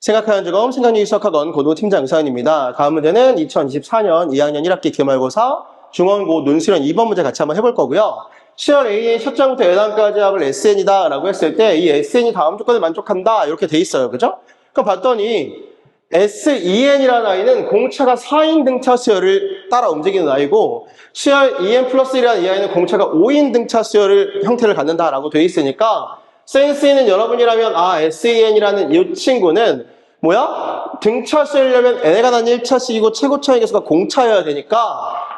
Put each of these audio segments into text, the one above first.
생각하는 즐거움 생각력이 수학학원 고도 팀장 유사연입니다. 다음 문제는 2024년 2학년 1학기 기말고사 중원고 논술연 2번 문제 같이 한번 해볼 거고요. 10월 A의 첫 장부터 예단까지 합을 SN이다 라고 했을 때 이 SN이 다음 조건에 만족한다 이렇게 돼 있어요. 그죠? 그럼 봤더니 SEN이라는 아이는 공차가 4인 등차 수열을 따라 움직이는 아이고 CR EN 플러스 1이라는 이 아이는 공차가 5인 등차 수열을 형태를 갖는다라고 되어 있으니까 센스 있는 여러분이라면 아 SEN이라는 이 친구는 뭐야? 등차 수열려면 n가 단 1차씩이고 최고차의 개수가 공차여야 되니까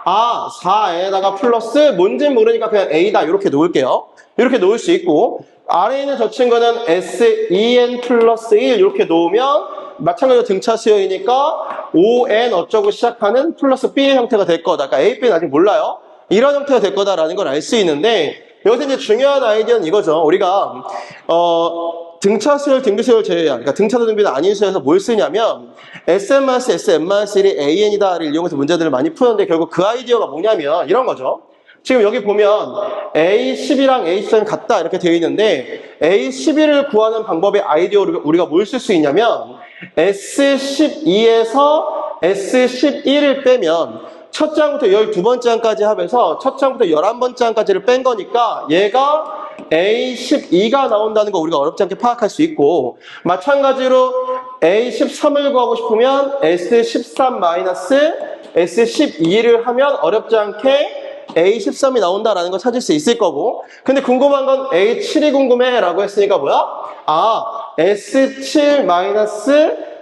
아 4n에다가 플러스 뭔진 모르니까 그냥 a다 이렇게 놓을게요. 이렇게 놓을 수 있고 아래에 있는 저 친구는 sen 플러스 1 이렇게 놓으면 마찬가지로 등차 수열이니까 5n 어쩌고 시작하는 플러스 b의 형태가 될 거다. 그러니까 a, b는 아직 몰라요. 이런 형태가 될 거다라는 걸 알 수 있는데 여기서 이제 중요한 아이디어는 이거죠. 우리가 어, 등차 수열, 등비 수열 제외한, 그러니까 등차도 등비는 아닌 수열에서 뭘 쓰냐면 SM-1, SM-1이 AN이다를 이용해서 문제들을 많이 푸는데 결국 그 아이디어가 뭐냐면 이런 거죠. 지금 여기 보면 A10이랑 A13이 같다 이렇게 되어 있는데 A11을 구하는 방법의 아이디어를 우리가 뭘 쓸 수 있냐면 S12에서 S11을 빼면 첫 장부터 12번째 장까지 합해서 첫 장부터 11번째 장까지를 뺀 거니까 얘가 A12가 나온다는 거 우리가 어렵지 않게 파악할 수 있고 마찬가지로 A13을 구하고 싶으면 S13-S12를 하면 어렵지 않게 A13이 나온다라는 걸 찾을 수 있을 거고 근데 궁금한 건 A7이 궁금해 라고 했으니까 뭐야? 아 S7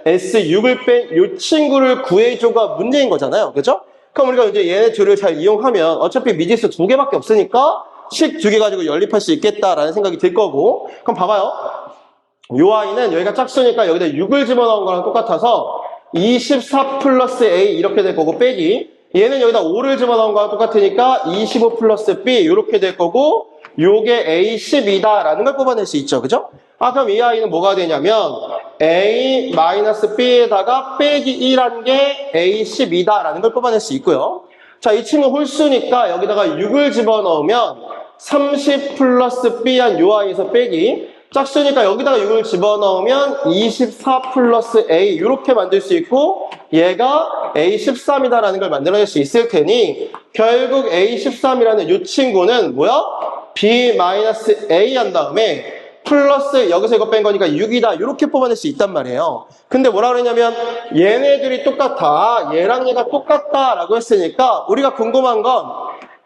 S6을 뺀 이 친구를 구해줘가 문제인 거잖아요 그죠? 그럼 우리가 이제 얘네 둘을 잘 이용하면 어차피 미지수 두 개밖에 없으니까 식 두 개 가지고 연립할 수 있겠다라는 생각이 들 거고. 그럼 봐봐요. 요 아이는 여기가 짝수니까 여기다 6을 집어넣은 거랑 똑같아서 24 플러스 A 이렇게 될 거고 빼기. 얘는 여기다 5를 집어넣은 거랑 똑같으니까 25 플러스 B 이렇게 될 거고 요게 A12다라는 걸 뽑아낼 수 있죠. 그죠? 아 그럼 이 아이는 뭐가 되냐면 A 마이너스 B에다가 빼기 2라는 게 A12다라는 걸 뽑아낼 수 있고요 자 이 친구 홀수니까 여기다가 6을 집어넣으면 30 플러스 B한 요 아이에서 빼기 짝수니까 여기다가 6을 집어넣으면 24 플러스 A 이렇게 만들 수 있고 얘가 A13이다라는 걸 만들어낼 수 있을 테니 결국 A13이라는 이 친구는 뭐야? B-A 한 다음에 플러스 여기서 이거 뺀 거니까 6이다. 이렇게 뽑아낼 수 있단 말이에요. 근데 뭐라 그러냐면 얘네들이 똑같아. 얘랑 얘가 똑같다 라고 했으니까 우리가 궁금한 건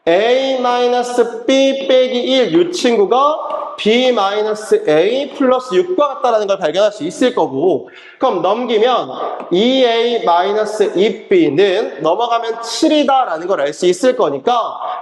A-B 빼기 1 이 친구가 B-A 플러스 6과 같다라는 걸 발견할 수 있을 거고. 그럼 넘기면 2A-2B는 넘어가면 7이다 라는 걸 알 수 있을 거니까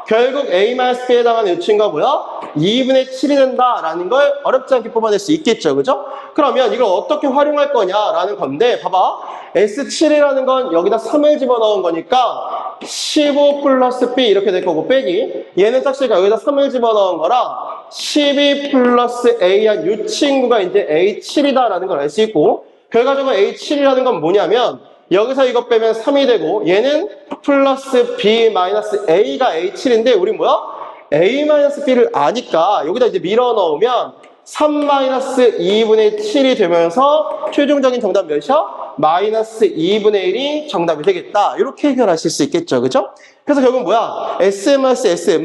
결국 A-B에 해당하는 이 친구가 뭐야? 2분의 7이 된다 라는 걸 어렵지 않게 뽑아낼 수 있겠죠 그죠? 그러면 이걸 어떻게 활용할 거냐라는 건데 봐봐 S7이라는 건 여기다 3을 집어넣은 거니까 15 플러스 B 이렇게 될 거고 빼기 얘는 짝수니까 여기다 3을 집어넣은 거라 12 플러스 A한 이 친구가 이제 A7이다라는 걸 알 수 있고 결과적으로 A7이라는 건 뭐냐면 여기서 이거 빼면 3이 되고 얘는 플러스 B 마이너스 A가 A7인데 우리 뭐야? A 마이너스 B를 아니까 여기다 이제 밀어 넣으면 3 마이너스 2분의 7이 되면서 최종적인 정답 몇이야? 마이너스 2분의 1이 정답이 되겠다. 이렇게 해결하실 수 있겠죠. 그죠? 그래서 결국 뭐야? SM-1,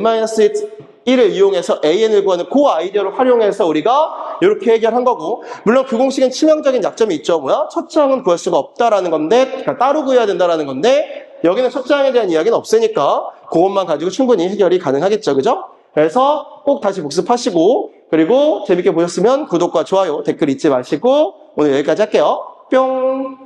SM-1을 이용해서 AN을 구하는 그 아이디어를 활용해서 우리가 이렇게 해결한 거고 물론 그 공식엔 치명적인 약점이 있죠. 뭐야? 첫 장은 구할 수가 없다라는 건데 그러니까 따로 구해야 된다라는 건데 여기는 첫 장에 대한 이야기는 없으니까 그것만 가지고 충분히 해결이 가능하겠죠. 그죠? 그래서 꼭 다시 복습하시고 그리고 재밌게 보셨으면 구독과 좋아요, 댓글 잊지 마시고 오늘 여기까지 할게요. 뿅!